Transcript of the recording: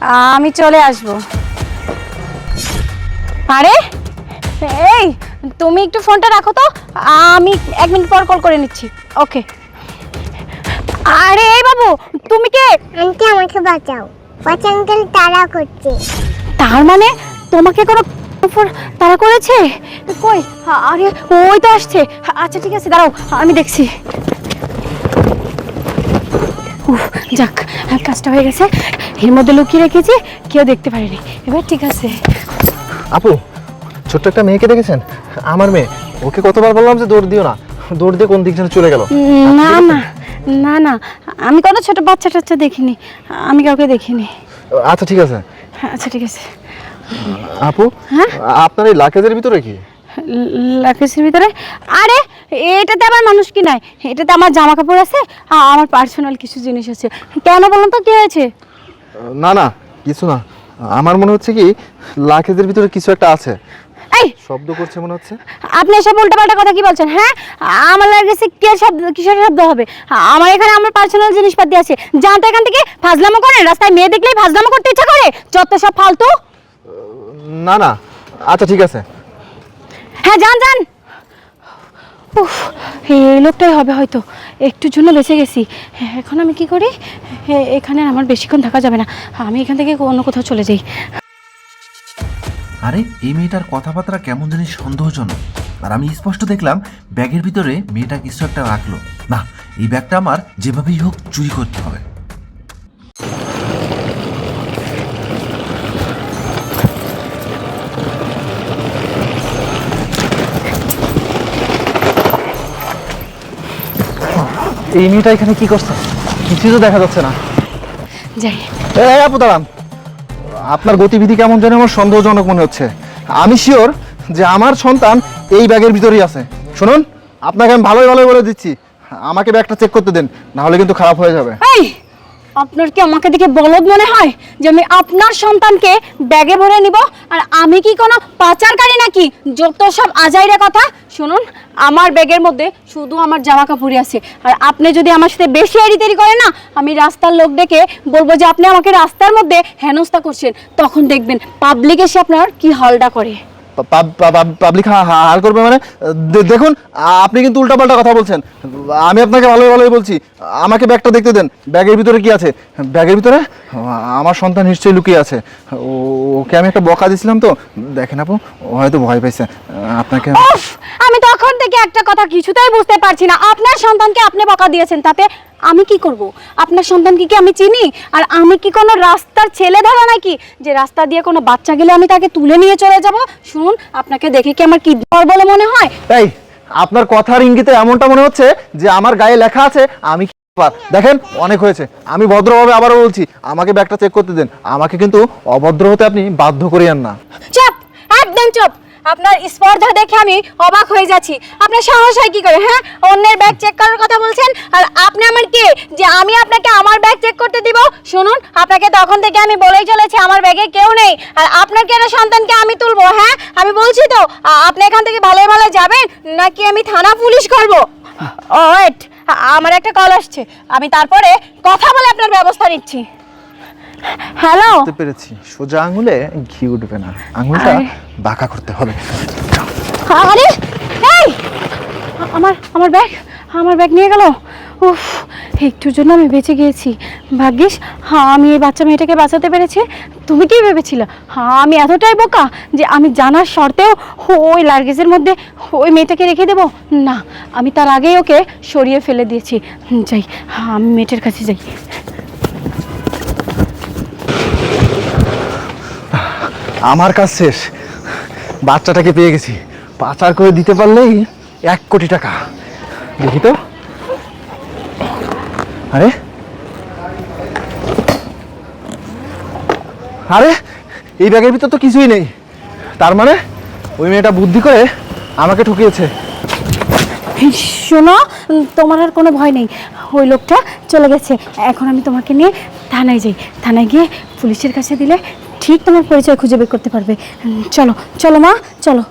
আমি চলে আসব। আরে এই তুমি একটু ফোনটা রাখো তো। আমি এক মিনিট পর কল করে নিচ্ছি। ওকে আরে এই বাবু তুমি কে? আন্টি আমাকে বাঁচাও। আঙ্কেল তারা করছে। তার মানে তোমাকে কোনো তারা করেছে? কই? আরে ওই তো আসছে। আচ্ছা ঠিক আছে দাঁড়াও আমি দেখছি। উফ, যাক কাজটা হয়ে গেছে। এর মধ্যে লুকিয়ে রেখেছি কেউ দেখতে পারেনি। এবার ঠিক আছে। আপু ছোট্ট একটা মেয়েকে দেখেছেন? আমার মেয়ে। ওকে কতবার বললাম যে দৌড় দিও না। দৌড় দিয়ে কোন দিক যেন চলে গেল? না না না না। আমি কোনো ছোট বাচ্চা টাচ্চা দেখিনি। আমি কাউকে দেখিনি। আচ্ছা ঠিক আছে। আচ্ছা ঠিক আছে। আপু হ্যাঁ? আপনার এই লাকেজের ভিতরে কি? লাকেজের ভিতরে? আরে এটাতে আমার মানুষ কি নাই? এটাতে আমার জামা কাপড় আছে আমার পার্সোনাল কিছু জিনিস আছে। কেন বলুন তো কি হয়েছে? না না কিছু না। আমার মনে হচ্ছে কি লাকেজের ভিতরে কিছু একটা আছে। এই! শব্দ করছে মনে হচ্ছে। আপনি এসব উল্টাপাল্টা কথা কি বলছেন হ্যাঁ? আমার লাগেছে কি শব্দ কিসের শব্দ হবে? আমার এখানে আমার পার্সোনাল জিনিসপাতি আছে। যান তো এখান থেকে ফাজলামো করেন। রাস্তায় মেয়ে দেখলেই ফাজলামো করতে ইচ্ছা করে? যত সব ফালতু। না না। আচ্ছা ঠিক আছে। হ্যাঁ যান যান। উফ এই লোকটাই হবে হয়তো। একটুর জন্য বেঁচে গেছি। এখন আমি কি করি? এখানে আমার বেশিক্ষণ থাকা যাবে না। আমি এখান থেকে অন্য কোথাও চলে যাই। আরে, এই মেয়েটার কথাবার্তা কেমন জানি সন্দেহজনক। আর আমি স্পষ্ট দেখলাম, ব্যাগের ভিতরে মেয়েটা কিছু একটা রাখল। না, এই ব্যাগটা আমার যেভাবেই হোক চুরি করতে হবে। এই মেয়েটা এখানে কি করছে? কিছুই তো দেখা যাচ্ছে না। যাই। এই আপু দাঁড়ান। আপনার গতিবিধি কেমন যেন আমার সন্দেহজনক মনে হচ্ছে। আমি শিওর যে আমার সন্তান এই ব্যাগের ভিতরেই আছে। শুনুন আপনাকে আমি ভালোই ভালোই বলে দিচ্ছি। আমাকে ব্যাগটা চেক করতে দেন না হলে কিন্তু খারাপ হয়ে যাবে। এই আপনার কি আমাকে দেখে বলদ মনে হয় যে আমি আপনার সন্তানকে ব্যাগে ভরে নিব? আর আমি কি কোনো পাচারকারী নাকি? যত সব আজাইরা কথা, শুনুন, আমার ব্যাগের মধ্যে শুধু আমার জামা কাপড়ই আছে। আর আপনি যদি আমার সাথে বেশি এড়িতেরি করেন না, আমি রাস্তার লোক ডেকে বলব যে আপনি আমাকে রাস্তার মধ্যে হেনস্থা করছেন। তখন দেখবেন পাবলিক এসে আপনার কি হলটা করে। পাবলিক হার করবে মানে দেখুন আপনি কিন্তু উল্টাপাল্টা কথা বলছেন। আমি আপনাকে ভালোই ভালোই বলছি, আমাকে ব্যাগটা দেখতে দেন, ব্যাগের ভিতরে কি আছে? ব্যাগের ভিতরে? আমার সন্তান নিশ্চয়ই লুকিয়ে আছে। ওকে আমি একটা বকা দিয়েছিলাম তো। দেখেন আপু হয়তো ভয় পাইছে। আপনাকে আমি তখন থেকে একটা কথা কিছুতেই বুঝতে পারছি না। আপনার সন্তানকে আপনি বকা দিয়েছেন তাতে আমি কি করব? আপনার সন্তানকে কি আমি চিনি? আর আমি কি কোনো রাস্তার ছেলে ধরা নাকি? যে রাস্তা দিয়ে কোনো বাচ্চা গেলে আমি তাকে তুলে নিয়ে চলে যাব? শুনুন আপনাকে দেখে কি আমার কি ডর বলে মনে হয়? এই আপনার কথার ইঙ্গিতে এমনটা মনে হচ্ছে যে আমার গায়ে লেখা আছে আমি? দেখেন অনেক হয়েছে। আমি ভদ্রভাবে আবারও বলছি আমাকে ব্যাগটা চেক করতে দেন। আমাকে কিন্তু অভদ্র হতে আপনি বাধ্য করিয়েন না। চুপ! একদম চুপ! আপনার স্পর্ধা দেখে আমি অবাক হয়ে যাচ্ছি। আপনার সাহস হয় কি করে হ্যাঁ? অন্যের ব্যাগ চেক করার কথা বলছেন, আর আপনি আমার কে যে আমি আপনাকে আমার ব্যাগ চেক করতে দিব? শুনুন, আপনাকে তখন থেকে আমি বলেই চলেছি, আমার ব্যাগে কেউ নেই। আর আপনার কেন সন্তানকে আমি তুলবো হ্যাঁ? আমি বলছি তো আপনি এখান থেকে ভালো ভালো যাবেন, নাকি আমি থানা পুলিশ করব? ওয়েট আমার একটা কল আসছে। আমি তারপরে কথা বলে আপনার ব্যবস্থা নিচ্ছি। হ্যালো বুঝতে পেরেছি। সোজা আঙুলে ঘি উঠবে না। আঙুলটা বাঁকা করতে হবে। আরে! এই! আমার আমার ব্যাগ আমার ব্যাগ নিয়ে গেল। উফ একটুর জন্য আমি বেঁচে গিয়েছি। ভাগ্যিস হ্যাঁ আমি এই বাচ্চা মেয়েটাকে বাঁচাতে পেরেছি। তুমি কি ভেবেছিলে? হ্যাঁ আমি এতটাই বোকা যে আমি জানার শর্তেও ওই লার্গেজের মধ্যে ওই মেয়েটাকে রেখে দেব? না আমি তার আগেই ওকে সরিয়ে ফেলে দিয়েছি। যাই হ্যাঁ আমি মেয়েটার কাছে যাই। আমার কাজ শেষ। বাচ্চাটাকে পেয়ে গেছি। পাচার করে দিতে পারলেই এক কোটি টাকা। দেখি তো। আরে। আরে, এই ব্যাগের ভিতর তো কিছুই নেই। তার মানে ওই মেয়েটা বুদ্ধি করে আমাকে ঠকিয়েছে। শোনো, তোমার আর কোনো ভয় নেই। ওই লোকটা চলে গেছে। এখন আমি তোমাকে নিয়ে থানায় যাই। থানায় গিয়ে পুলিশের কাছে দিলে ঠিক তোমার পরিচয় খুঁজে বের করতে পারবে। চলো চলো মা চলো।